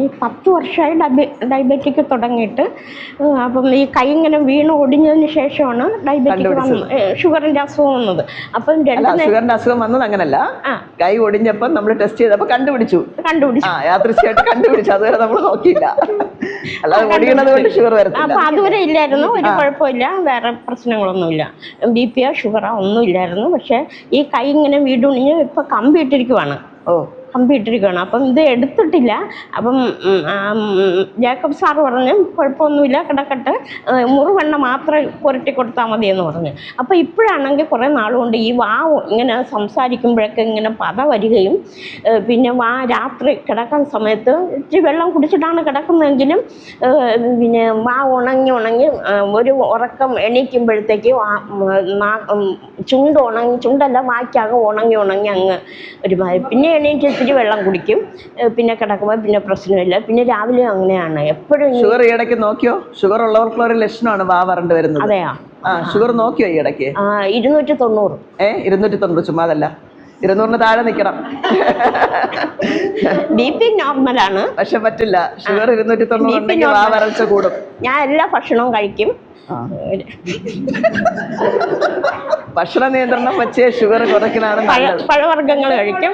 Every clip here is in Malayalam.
ഈ പത്ത് വർഷമായി ഡയബെ ഡയബറ്റിക് തുടങ്ങിയിട്ട് അപ്പം ഈ കൈ ഇങ്ങനെ വീണ് ഒടിഞ്ഞതിന് ശേഷമാണ് ഡയബറ്റിക് വന്ന് ഷുഗറിന്റെ അസുഖം വന്നത്. അപ്പം രണ്ട് ഷുഗറിന്റെ അസുഖം വന്നത് അങ്ങനല്ല. കൈ ഒടിഞ്ഞപ്പോൾ നമ്മൾ ടെസ്റ്റ് ചെയ്തപ്പോൾ കണ്ടുപിടിച്ചു. കണ്ടുപിടിച്ചു. ആ യാദൃശ്യമായിട്ട് കണ്ടുപിടിച്ചു. അതുവരെ നമ്മൾ നോക്കിയില്ല. അല്ലാതെ ഒടിയണത് കൊണ്ട് ഷുഗർ വരത്തില്ല. അപ്പം അതുവരെ ഇല്ലായിരുന്നു. ഒരു കുഴപ്പമില്ല. വേറെ പ്രശ്നങ്ങളൊന്നുമില്ല. ബി പിയോ ഷുഗറോ ഒന്നും ഇല്ലായിരുന്നു പക്ഷേ ഈ കൈ ഇങ്ങനെ വീടുണിഞ്ഞ് ഇപ്പം കമ്പി ഇട്ടിരിക്കുവാണ് ഓ. കമ്പി ഇട്ടിരിക്കുകയാണ്. അപ്പം ഇത് എടുത്തിട്ടില്ല. അപ്പം ജേക്കബ് സാറ് പറഞ്ഞു കുഴപ്പമൊന്നുമില്ല കിടക്കട്ടെ. മുറിവെണ്ണ മാത്രം പുരട്ടി കൊടുത്താൽ മതി എന്ന് പറഞ്ഞു. അപ്പോൾ ഇപ്പോഴാണെങ്കിൽ കുറേ നാളുകൊണ്ട് ഈ വാ ഇങ്ങനെ സംസാരിക്കുമ്പോഴൊക്കെ ഇങ്ങനെ പത വരികയും പിന്നെ വാ രാത്രി കിടക്കാൻ സമയത്ത് ഇച്ചിരി വെള്ളം കുടിച്ചിട്ടാണ് കിടക്കുന്നതെങ്കിലും പിന്നെ വാ ഉണങ്ങി ഉണങ്ങി ഒരു ഉറക്കം എണീക്കുമ്പോഴത്തേക്ക് ചുണ്ട് ഉണങ്ങി ചുണ്ടല്ല വായ്ക്കാകെ ഉണങ്ങി ഉണങ്ങി അങ്ങ് ഒരുമാതിരി. പിന്നെ എണീറ്റ് ഇത്തിരി വെള്ളം കുടിക്കും. പിന്നെ കിടക്കുമ്പോൾ പിന്നെ പ്രശ്നമില്ല. പിന്നെ രാവിലെ അങ്ങനെയാണ്. എപ്പോഴും ഷുഗർ ഈ ഇടയ്ക്ക് നോക്കിയോ? ഷുഗർ ഉള്ളവർക്കുള്ള ഒരു ലക്ഷണമാണ് വാ വരണ്ട് വരുന്നത്. അതെയാ? ആ ഷുഗർ നോക്കിയോ ഈ ഇടയ്ക്ക് ആ, ഇരുന്നൂറ്റി തൊണ്ണൂറ്. ഏ ഇരുന്നൂറ്റി തൊണ്ണൂറ് ചുമ്മാ അതല്ല. ഇരുന്നൂറിന് താഴെ നിൽക്കണം ബി പി നോർമലാണ് പക്ഷെ പറ്റില്ല. ഷുഗർ ഇരുന്നൂറ്റി തൊണ്ണൂറ് വാ. വരൾച്ച കൂടും. ഞാൻ എല്ലാ ഭക്ഷണവും കഴിക്കും. ഭക്ഷണ നിയന്ത്രണം വെച്ച് ഷുഗർ കുറയ്ക്കലാണ് പഴവർഗങ്ങൾ കഴിക്കും.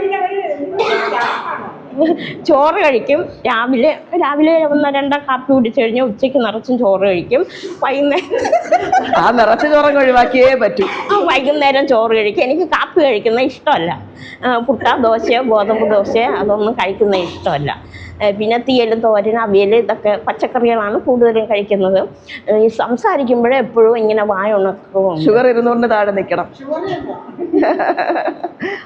ചോറ് കഴിക്കും. രാവിലെ രാവിലെ ഒന്ന് രണ്ടോ കാപ്പി കുടിച്ചു കഴിഞ്ഞാൽ ഉച്ചയ്ക്ക് നിറച്ചും ചോറ് കഴിക്കും. വൈകുന്നേരം ആ നിറച്ച ചോറങ്ങ് ഒഴിവാക്കിയേ പറ്റൂ. ആ, വൈകുന്നേരം ചോറ് കഴിക്കും. എനിക്ക് കാപ്പി കഴിക്കുന്ന ഇഷ്ടമല്ല. പുട്ട ദോശയോ ഗോതമ്പ് ദോശയോ അതൊന്നും കഴിക്കുന്ന ഇഷ്ടമല്ല. പിന്നെ തീയൽ തോരൻ അവിയൽ ഇതൊക്കെ പച്ചക്കറികളാണ് കൂടുതലും കഴിക്കുന്നത്. ഈ സംസാരിക്കുമ്പോഴേ എപ്പോഴും ഇങ്ങനെ വായ ഉണക്കും ഷുഗർ ഇരുന്നുകൊണ്ട് താഴെ നിൽക്കണം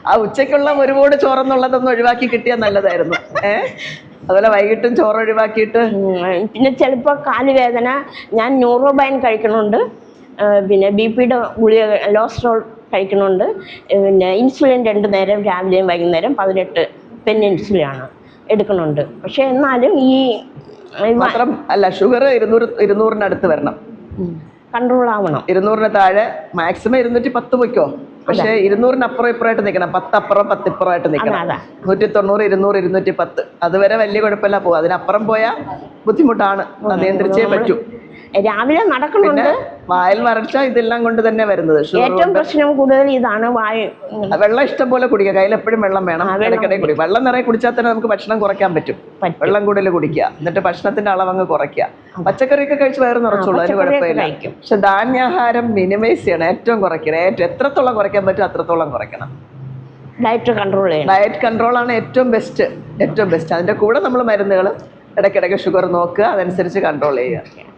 ആ ഉച്ചയ്ക്കുള്ള ഒരുപാട് ചോറെന്നുള്ളതൊന്നും ഒഴിവാക്കി കിട്ടിയാൽ നല്ലതായിരുന്നു. അതുപോലെ വൈകിട്ടും ചോറ് ഒഴിവാക്കിയിട്ട്. പിന്നെ ചിലപ്പോൾ കാലുവേദന ഞാൻ ന്യൂറോബൈൻ കഴിക്കണുണ്ട്. പിന്നെ ബി പിയുടെ ഗുളിക ലോസ്ട്രോൾ കഴിക്കണുണ്ട്. പിന്നെ ഇൻസുലിൻ രണ്ട് നേരം രാവിലെയും വൈകുന്നേരം പതിനെട്ട് പെൻ ഇൻസുലിനാണ് എടുക്കണുണ്ട് പക്ഷെ എന്നാലും ഈ മാത്രം അല്ല ഷുഗർ ഇരുന്നൂറ് അടുത്ത് വരണം. കൺട്രോൾ ആവണം. ഇരുന്നൂറിന് താഴെ മാക്സിമം ഇരുന്നൂറ്റി പത്ത് വയ്ക്കോ പക്ഷേ ഇരുന്നൂറിന് അപ്പുറം ഇപ്പുറമായിട്ട് നിൽക്കണം പത്തപ്പുറം പത്തിപ്പുറമായിട്ട് നിൽക്കണം അതാ. നൂറ്റി തൊണ്ണൂറ് ഇരുന്നൂറ് ഇരുന്നൂറ്റി പത്ത്. അതുവരെ വലിയ കുഴപ്പമില്ല. പോകും അതിനപ്പുറം പോയാൽ ബുദ്ധിമുട്ടാണ്. നിയന്ത്രിച്ചേ പറ്റൂ. രാവിലെ നടക്കുന്നുണ്ട് വായൽ വരൾച്ച ഇതെല്ലാം കൊണ്ട് തന്നെ വരുന്നത്. ഏറ്റവും പ്രശ്നം കൂടുതൽ ഇതാണ് വായ. വെള്ളം ഇഷ്ടം പോലെ കുടിക്കുക. കയ്യിൽ എപ്പോഴും വെള്ളം വേണം. ഇടയ്ക്കിടെ കുടി. വെള്ളം നിറയെ കുടിച്ചാൽ തന്നെ നമുക്ക് ഭക്ഷണം കുറയ്ക്കാൻ പറ്റും. വെള്ളം കൂടുതൽ കുടിക്കുക. എന്നിട്ട് ഭക്ഷണത്തിന്റെ അളവങ്ങ് കുറയ്ക്കുക. പച്ചക്കറിയൊക്കെ കഴിച്ച് വയറ് നിറച്ചുള്ളൂ. അതിന് കുഴപ്പമില്ല. പക്ഷെ ധാന്യാഹാരം മിനിമൈസ് ചെയ്യണം. ഏറ്റവും കുറയ്ക്കണം. ഏറ്റവും എത്രത്തോളം കുറയ്ക്കാൻ പറ്റും അത്രത്തോളം കുറയ്ക്കണം. ഡയറ്റ് കൺട്രോൾ ഡയറ്റ് കൺട്രോൾ ആണ് ഏറ്റവും ബെസ്റ്റ് ഏറ്റവും ബെസ്റ്റ് അതിന്റെ കൂടെ നമ്മൾ മരുന്നുകൾ ഇടയ്ക്കിടയ്ക്ക് ഷുഗർ നോക്കുക. അതനുസരിച്ച് കൺട്രോൾ ചെയ്യുക.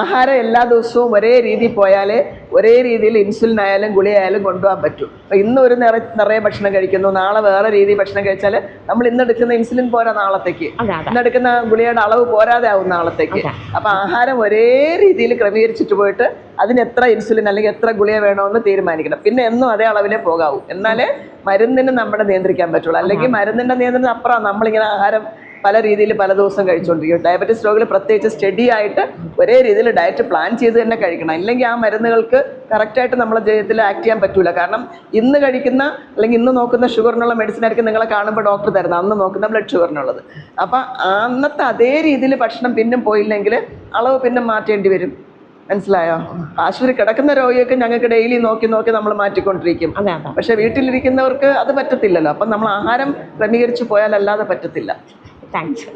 ആഹാരം എല്ലാ ദിവസവും ഒരേ രീതിയിൽ പോയാലേ ഒരേ രീതിയിൽ ഇൻസുലിൻ ആയാലും ഗുളി ആയാലും കൊണ്ടുപോകാൻ പറ്റും. അപ്പൊ ഇന്ന് ഒരു നിറ നിറയെ ഭക്ഷണം കഴിക്കുന്നു നാളെ വേറെ രീതി ഭക്ഷണം കഴിച്ചാൽ നമ്മൾ ഇന്ന് എടുക്കുന്ന ഇൻസുലിൻ പോരാ നാളത്തേക്ക്. ഇന്ന് എടുക്കുന്ന ഗുളിയുടെ അളവ് പോരാതെ ആവും നാളത്തേക്ക്. അപ്പൊ ആഹാരം ഒരേ രീതിയിൽ ക്രമീകരിച്ചിട്ട് പോയിട്ട് അതിന് എത്ര ഇൻസുലിൻ അല്ലെങ്കിൽ എത്ര ഗുളിയ വേണമെന്ന് തീരുമാനിക്കണം. പിന്നെ എന്നും അതേ അളവിലേ പോകാവൂ. എന്നാലേ മരുന്നിന് നമ്മുടെ നിയന്ത്രിക്കാൻ പറ്റുള്ളൂ. അല്ലെങ്കിൽ മരുന്നിന്റെ നിയന്ത്രണം അപ്പുറം. നമ്മളിങ്ങനെ ആഹാരം പല രീതിയിൽ പല ദിവസം കഴിച്ചുകൊണ്ടിരിക്കും ഡയബറ്റിസ് രോഗികൾ പ്രത്യേകിച്ച് സ്റ്റഡി ആയിട്ട് ഒരേ രീതിയിൽ ഡയറ്റ് പ്ലാൻ ചെയ്ത് തന്നെ കഴിക്കണം. ഇല്ലെങ്കിൽ ആ മരുന്നുകൾക്ക് കറക്റ്റായിട്ട് നമ്മളെ ജീവിതത്തിൽ ആക്ട് ചെയ്യാൻ പറ്റൂല. കാരണം ഇന്ന് കഴിക്കുന്ന അല്ലെങ്കിൽ ഇന്ന് നോക്കുന്ന ഷുഗറിനുള്ള മെഡിസിൻ ആയിരിക്കും നിങ്ങളെ കാണുമ്പോൾ ഡോക്ടർ തരുന്നത്. അന്ന് നോക്കുന്ന ബ്ലഡ് ഷുഗറിനുള്ളത് അപ്പം അന്നത്തെ അതേ രീതിയിൽ ഭക്ഷണം പിന്നും പോയില്ലെങ്കിൽ അളവ് പിന്നെ മാറ്റേണ്ടി വരും. മനസ്സിലായോ? ആശുപത്രി കിടക്കുന്ന രോഗിയൊക്കെ ഞങ്ങൾക്ക് ഡെയിലി നോക്കി നോക്കി നമ്മൾ മാറ്റിക്കൊണ്ടിരിക്കും. പക്ഷെ വീട്ടിലിരിക്കുന്നവർക്ക് അത് പറ്റത്തില്ലല്ലോ. അപ്പം നമ്മൾ ആഹാരം ക്രമീകരിച്ച് പോയാൽ അല്ലാതെ പറ്റത്തില്ല. 单车